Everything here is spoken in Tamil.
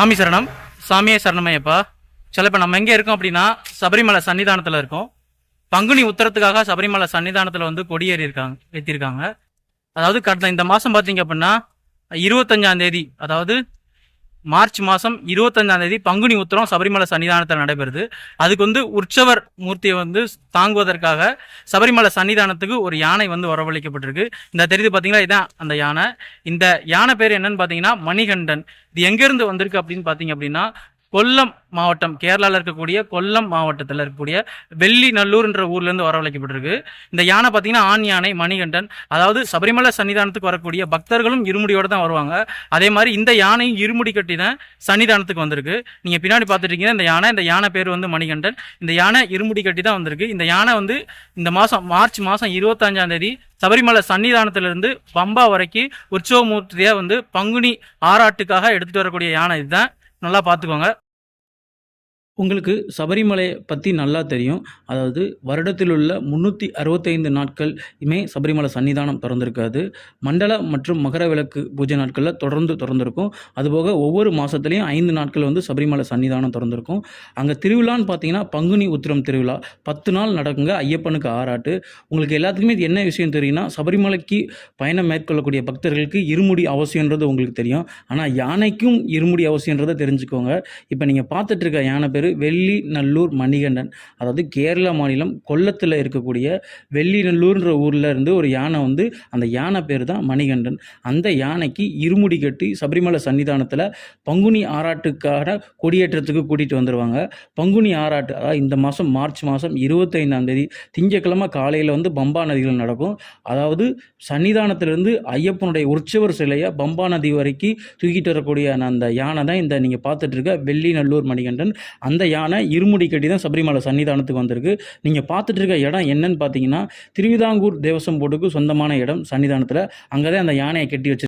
சாமி சரணம். சாமியே சரணமையப்பா. சில இப்போ நம்ம எங்கே இருக்கோம் அப்படின்னா சபரிமலை சன்னிதானத்தில் இருக்கோம். பங்குனி உத்தரத்துக்காக சபரிமலை சன்னிதானத்தில் வந்து கொடியேறி இருக்காங்க ஏற்றிருக்காங்க அதாவது கடந்த இந்த மாதம் பார்த்தீங்க அப்படின்னா இருபத்தஞ்சாம் தேதி அதாவது மார்ச் மாதம் இருபத்தஞ்சாம் தேதி பங்குனி உத்தரம் சபரிமலை சன்னிதானத்தில் நடைபெறுது. அதுக்கு வந்து உற்சவர் மூர்த்தியை வந்து தாங்குவதற்காக சபரிமலை சன்னிதானத்துக்கு ஒரு யானை வந்து வரவழைக்கப்பட்டிருக்கு. இந்த தெரியுது பார்த்தீங்களா இதான் அந்த யானை. இந்த யானை பேர் என்னன்னு பார்த்தீங்கன்னா மணிகண்டன். இது எங்கேருந்து வந்திருக்கு அப்படின்னு பார்த்தீங்க அப்படின்னா கொல்லம் மாவட்டம் கேரளாவில் இருக்கக்கூடிய கொல்லம் மாவட்டத்தில் இருக்கக்கூடிய வெள்ளிநல்லூர்ன்ற ஊர்லேருந்து வரவழைக்கப்பட்டிருக்கு இந்த யானை பார்த்தீங்கன்னா ஆண் யானை மணிகண்டன். அதாவது சபரிமலை சன்னிதானத்துக்கு வரக்கூடிய பக்தர்களும் இருமுடியோடு தான் வருவாங்க. அதே மாதிரி இந்த யானையும் இருமுடி கட்டி தான் சன்னிதானத்துக்கு வந்திருக்கு. நீங்கள் பின்னாடி பார்த்துட்டீங்கன்னா இந்த யானை இந்த யானை பேர் வந்து மணிகண்டன். இந்த யானை இருமுடி கட்டி தான் வந்திருக்கு. இந்த யானை வந்து இந்த மாதம் மார்ச் மாதம் இருபத்தஞ்சாம் தேதி சபரிமலை சன்னிதானத்திலிருந்து பம்பா வரைக்கும் உற்சவமூர்த்தியாக வந்து பங்குனி ஆராட்டுக்காக எடுத்துகிட்டு வரக்கூடிய யானை இதுதான். நல்லா பார்த்துக்கோங்க உங்களுக்கு சபரிமலையை பற்றி நல்லா தெரியும். அதாவது வருடத்தில் உள்ள முந்நூற்றி அறுபத்தைந்து நாட்களுமே சபரிமலை சன்னிதானம் திறந்திருக்காது. மண்டல மற்றும் மகர விளக்கு பூஜை நாட்களில் தொடர்ந்து திறந்திருக்கும். அதுபோக ஒவ்வொரு மாதத்துலேயும் ஐந்து நாட்கள் வந்து சபரிமலை சன்னிதானம் திறந்திருக்கும். அங்கே திருவிழான்னு பார்த்தீங்கன்னா பங்குனி உத்திரம் திருவிழா. பத்து நாள் நடக்குங்க ஐயப்பனுக்கு ஆராட்டு. உங்களுக்கு எல்லாத்துக்குமே இது என்ன விஷயம் தெரியும்னா சபரிமலைக்கு பயணம் மேற்கொள்ளக்கூடிய பக்தர்களுக்கு இருமுடி அவசியன்றது உங்களுக்கு தெரியும். ஆனால் யானைக்கும் இருமுடி அவசியன்றதை தெரிஞ்சுக்கோங்க. இப்போ நீங்கள் பார்த்துட்ருக்க யானை பேர் வெள்ளி நல்லூர் மணிகண்டன். அதாவது கேரள மாநிலம் கொல்லத்தில் இருக்கக்கூடிய வெள்ளிநல்லூர்ன்ற ஊரில் இருந்து ஒரு யானை வந்து அந்த யானை பேர் தான் மணிகண்டன். அந்த யானைக்கு இருமுடி கட்டி சபரிமலை சன்னிதானத்தில் பங்குனி ஆராட்டுக்கான கொடியேற்றத்துக்கு கூட்டிகிட்டு வந்துடுவாங்க பங்குனி ஆராட்டு அதாவது இந்த மாதம் மார்ச் மாதம் இருபத்தைந்தாம் தேதி திங்கட்கிழமை காலையில் வந்து பம்பா நதிகள் நடக்கும். அதாவது சன்னிதானத்திலிருந்து ஐயப்பனுடைய உற்சவர் சிலையை பம்பா நதி வரைக்கும் தூக்கிட்டு வரக்கூடிய அந்த யானை தான் இந்த நீங்கள் பார்த்துட்டு இருக்க வெள்ளிநல்லூர் மணிகண்டன். அந்த யானை இருமுடி கட்டி தான் சபரிமலை சன்னிதானத்துக்கு வந்திருக்கு. நீங்கள் பார்த்துட்டு இருக்க இடம் என்னன்னு பார்த்தீங்கன்னா திருவிதாங்கூர் தேவசம் போர்டுக்கு சொந்தமான இடம் சன்னிதானத்தில். அங்கே தான் அந்த யானையை கட்டி வச்சு